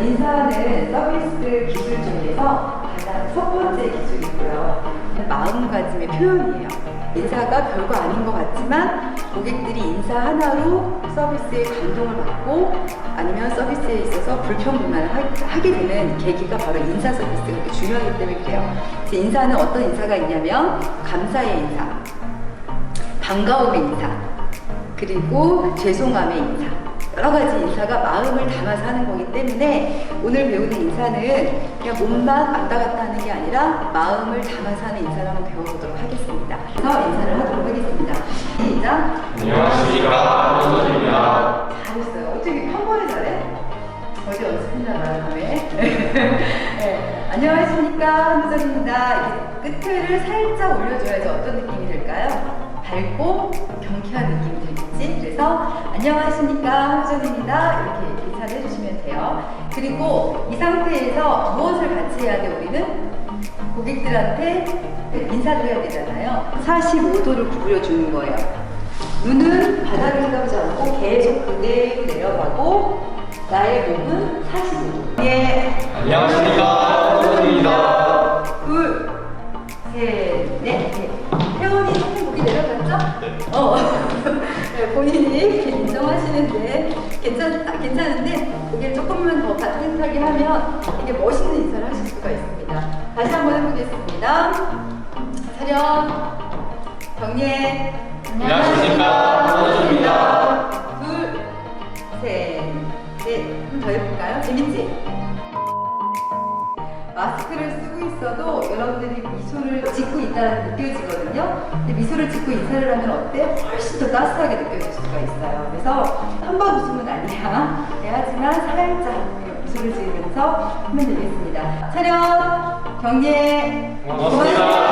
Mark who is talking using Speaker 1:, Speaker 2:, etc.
Speaker 1: 인사하는 서비스 기술 중에서 가장 첫 번째 기술이고요. 마음가짐의 표현이에요. 인사가 별거 아닌 것 같지만 고객들이 인사 하나로 서비스에 감동을 받고 아니면 서비스에 있어서 불평불만을 하- 하게 되는 계기가 바로 인사 서비스가 그렇게 중요하기 때문에 그래요. 인사는 어떤 인사가 있냐면 감사의 인사, 반가움의 인사, 그리고 죄송함의 인사. 여러 가지 인사가 마음을 담아서 하는 거기 때문에 오늘 배우는 인사는 그냥 몸만 왔다 갔다 하는 게 아니라 마음을 담아서 하는 인사를 한번 배워보도록 하겠습니다. 그래서 인사를 하도록 하겠습니다. 시작.
Speaker 2: 안녕하십니까 원선입니다.
Speaker 1: 잘했어요. 어떻게 평범히 잘해? 어제 연습했나 봐요, 밤에. 네. 안녕하십니까. 이렇게 끝을 살짝 올려줘야지 어떤 느낌이 들까요? 밝고 경쾌한 안녕하십니까, 한우정입니다. 이렇게 인사를 해주시면 돼요. 그리고 이 상태에서 무엇을 같이 해야 돼, 우리는? 고객들한테 인사를 해야 되잖아요. 45도를 구부려 주는 거예요. 눈은 바닥을 쳐다보지 않고 계속 그대로 내려가고 나의 몸은 45도. 예.
Speaker 2: 안녕하십니까 원선입니다.
Speaker 1: 둘, 셋, 넷. 넷. 태원이 조금 목이 내려갔죠?
Speaker 2: 네.
Speaker 1: 어. 네, 본인이 하시는데 괜찮, 아, 괜찮은데 고개를 조금만 더 따뜻하게 하면 이게 멋있는 인사를 하실 수가 있습니다. 다시 한번 해보겠습니다. 차렷, 경례.
Speaker 2: 안녕하십니까 원선입니다.
Speaker 1: 둘, 셋, 넷. 좀더 해볼까요? 재밌지? 마스크를 쓰고 있어도 여러분들이 미소를 짓고 있다는 느껴지거든요. 근데 미소를 짓고 인사를 하면 어때? 훨씬 더 따스하게 느껴질 수가 있어요. 그래서 한 번 웃으면 아니야. 네, 하지만 살짝 미소를 지으면서 하면 되겠습니다. 차렷, 경례,
Speaker 2: 고맙습니다.